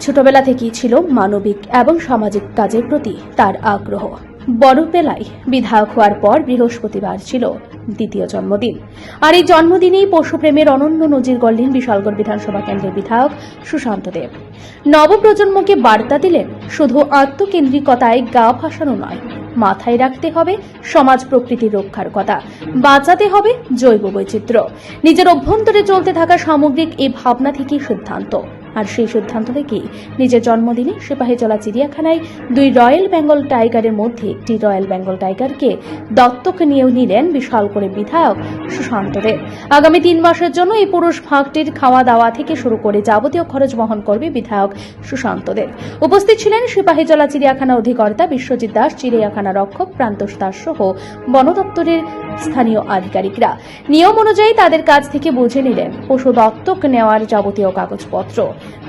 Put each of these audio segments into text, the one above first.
ছোটবেলা থেকেই ছিল মানবিক এবং সামাজিক কাজের প্রতি তার আগ্রহ। বড় বেলায় বিধায়ক হওয়ার পর বৃহস্পতিবার ছিল দ্বিতীয় জন্মদিন। আর এই জন্মদিনেই পশুপ্রেমের অনন্য নজির গড়লেন বিশালগড় বিধানসভা কেন্দ্রের বিধায়ক সুশান্ত দেব। নবপ্রজন্মকে বার্তা দিলেন শুধু আত্মকেন্দ্রিকতায় গা ভাসানো নয় মাথায় রাখতে হবে সমাজ প্রকৃতি রক্ষার কথা। বাঁচাতে হবে জৈব বৈচিত্র্য। নিজের অভ্যন্তরে চলতে থাকা সামগ্রিক এই ভাবনা থেকে সিদ্ধান্ত। আর সেই সিদ্ধান্ত থেকেই নিজের জন্মদিনে সিপাহীজলা চিড়িয়াখানায় দুই রয়্যাল বেঙ্গল টাইগারের মধ্যে একটি রয়্যাল বেঙ্গল টাইগারকে দত্তক নিয়েও নিলেন বিশাল করে বিধায়ক সুশান্ত দেব আগামী তিন মাসের জন্য এই পুরুষ ভাগটির খাওয়া দাওয়া থেকে শুরু করে যাবতীয় খরচ বহন করবে বিধায়ক সুশান্ত দেব উপস্থিত ছিলেন সিপাহীজলা চিড়িয়াখানা অধিকর্তা বিশ্বজিৎ দাস, চিড়িয়াখানা রক্ষক প্রান্তোষ দাস সহ বন দপ্তরের স্থানীয় আধিকারিকরা। নিয়ম অনুযায়ী তাদের কাছ থেকে বুঝে নিলেন পশু দত্তক নেওয়ার যাবতীয় কাগজপত্র।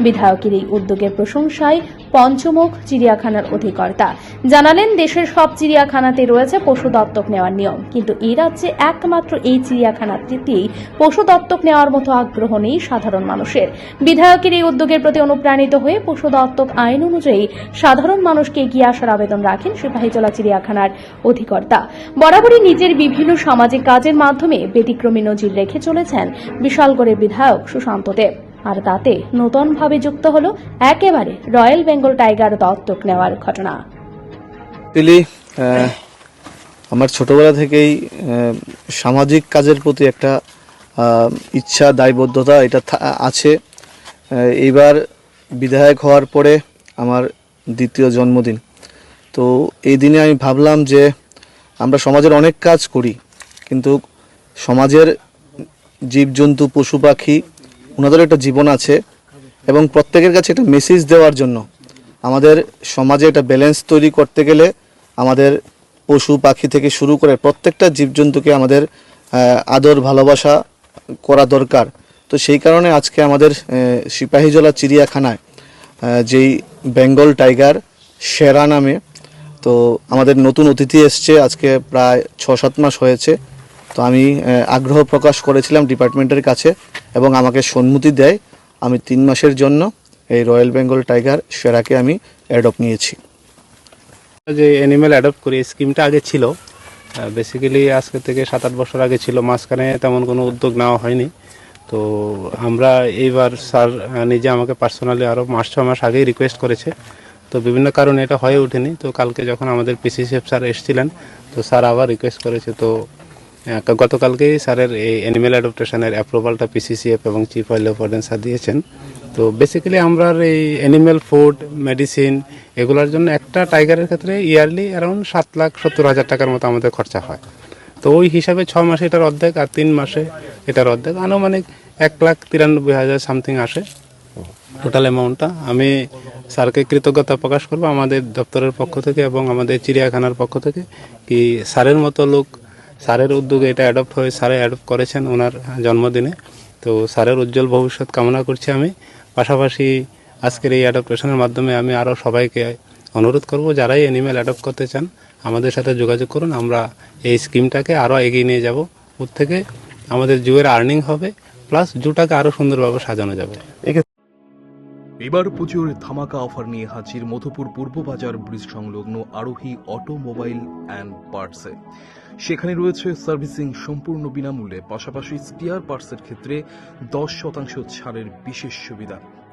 বিধায়কের এই উদ্যোগের প্রশংসায় পঞ্চমুখ চিড়িয়াখানার অধিকর্তা। জানালেন, দেশের সব চিড়িয়াখানাতে রয়েছে পশু দত্তক নেওয়ার নিয়ম। কিন্তু এই রাজ্যে একমাত্র এই চিড়িয়াখানাটিতেই পশু দত্তক নেওয়ার মতো আগ্রহ নেই সাধারণ মানুষের। বিধায়কের এই উদ্যোগের প্রতি অনুপ্রাণিত হয়ে পশু দত্তক আইন অনুযায়ী সাধারণ মানুষকে এগিয়ে আসার আবেদন রাখেন সিপাহীজলা চিড়িয়াখানার অধিকর্তা। বরাবরই নিজের বিভিন্ন সামাজিক কাজের মাধ্যমে ব্যতিক্রমী নজির রেখে চলেছেন বিশালগড়ের বিধায়ক সুশান্ত দেব। আর তাতে নতুনভাবে যুক্ত হলো একেবারে রয়্যাল বেঙ্গল টাইগার দত্তক নেওয়ার ঘটনা। অ্যাকচুয়ালি আমার ছোটবেলা থেকেই সামাজিক কাজের প্রতি একটা ইচ্ছা, দায়বদ্ধতা এটা আছে। এইবার বিধায়ক হওয়ার পরে আমার দ্বিতীয় জন্মদিন। তো এই দিনে আমি ভাবলাম যে আমরা সমাজের অনেক কাজ করি, কিন্তু সমাজের জীবজন্তু, পশু পাখি ওনাদের একটা জীবন আছে এবং প্রত্যেকের কাছে একটা মেসেজ দেওয়ার জন্য। আমাদের সমাজে একটা ব্যালেন্স তৈরি করতে গেলে আমাদের পশু পাখি থেকে শুরু করে প্রত্যেকটা জীবজন্তুকে আমাদের আদর, ভালোবাসা করা দরকার। তো সেই কারণে আজকে আমাদের সিপাহীজলা চিড়িয়াখানায় যেই বেঙ্গল টাইগার, সেরা নামে, তো আমাদের নতুন অতিথি এসছে। আজকে প্রায় ছ সাত মাস হয়েছে। তো আমি আগ্রহ প্রকাশ করেছিলাম ডিপার্টমেন্টের কাছে এবং আমাকে সম্মতি দেয় আমি তিন মাসের জন্য এই রয়্যাল বেঙ্গল টাইগার সেরাকে আমি অ্যাডপ্ট নিয়েছি। যে অ্যানিম্যাল অ্যাডপ্ট করি স্কিমটা আগে ছিল। বেসিক্যালি আজকে থেকে সাত আট বছর আগে ছিল, মাঝখানে তেমন কোনো উদ্যোগ নেওয়া হয়নি। তো আমরা এইবার স্যার নিজে আমাকে পার্সোনালি আরও মাস, ছ মাস আগেই রিকোয়েস্ট করেছে। তো বিভিন্ন কারণে এটা হয়ে ওঠেনি। তো কালকে যখন আমাদের পিসিসিএফ স্যার এসেছিলেন, তো স্যার আবার রিকোয়েস্ট করেছে। তো গতকালকেই স্যারের এই অ্যানিমেল অ্যাডপ্টেশনের অ্যাপ্রুভালটা পিসিসিএফ এবং চিফ লাইফ ওয়ার্ডেন স্যার দিয়েছেন। তো বেসিক্যালি আমরা এই অ্যানিমেল ফুড মেডিসিন এগুলোর জন্য একটা টাইগারের ক্ষেত্রে ইয়ারলি অ্যারাউন্ড সাত লাখ সত্তর হাজার টাকার মতো আমাদের খরচা হয়। তো ওই হিসাবে ছ মাসে এটার অর্ধেক আর তিন মাসে এটার অর্ধেক। আনুমানিক এক লাখ তিরানব্বই হাজার সামথিং আসে। টোটাল অ্যামাউন্টটা আমি স্যারকে কৃতজ্ঞতা প্রকাশ করব আমাদের দপ্তরের পক্ষ থেকে এবং আমাদের চিড়িয়াখানার পক্ষ থেকে, কি স্যারের মতো লোক স্যারের উদ্যোগে এটা অ্যাডপ্ট হয়ে স্যারে অ্যাডপ্ট করেছেন ওনার জন্মদিনে। তো স্যারের উজ্জ্বল ভবিষ্যৎ কামনা করছি আমি। পাশাপাশি আজকের এই অ্যাডপ্টেশনের মাধ্যমে আমি আরও সবাইকে অনুরোধ করব, যারাই অ্যানিমেল অ্যাডপ্ট করতে চান, আমাদের সাথে যোগাযোগ করুন। আমরা এই স্কিমটাকে আরও এগিয়ে নিয়ে যাব। ওর থেকে আমাদের জুয়ের আর্নিং হবে প্লাস জুটাকে আরও সুন্দরভাবে সাজানো যাবে। এবার পুজোর ধামাকা অফার নিয়ে হাজির মধুপুর পূর্ব বাজার ব্রিজ সংলগ্ন আরোহী অটোমোবাইল অ্যান্ড পার্টসে। সেখানে রয়েছে সার্ভিসিং সম্পূর্ণ বিনামূল্যে, পাশাপাশি স্পিয়ার পার্টসের ক্ষেত্রে দশ শতাংশ ছাড়ের বিশেষ সুবিধা।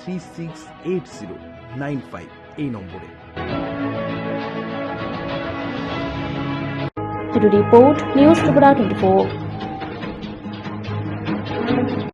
three six eight zero nine এই নম্বরে। Report news Tripura twenty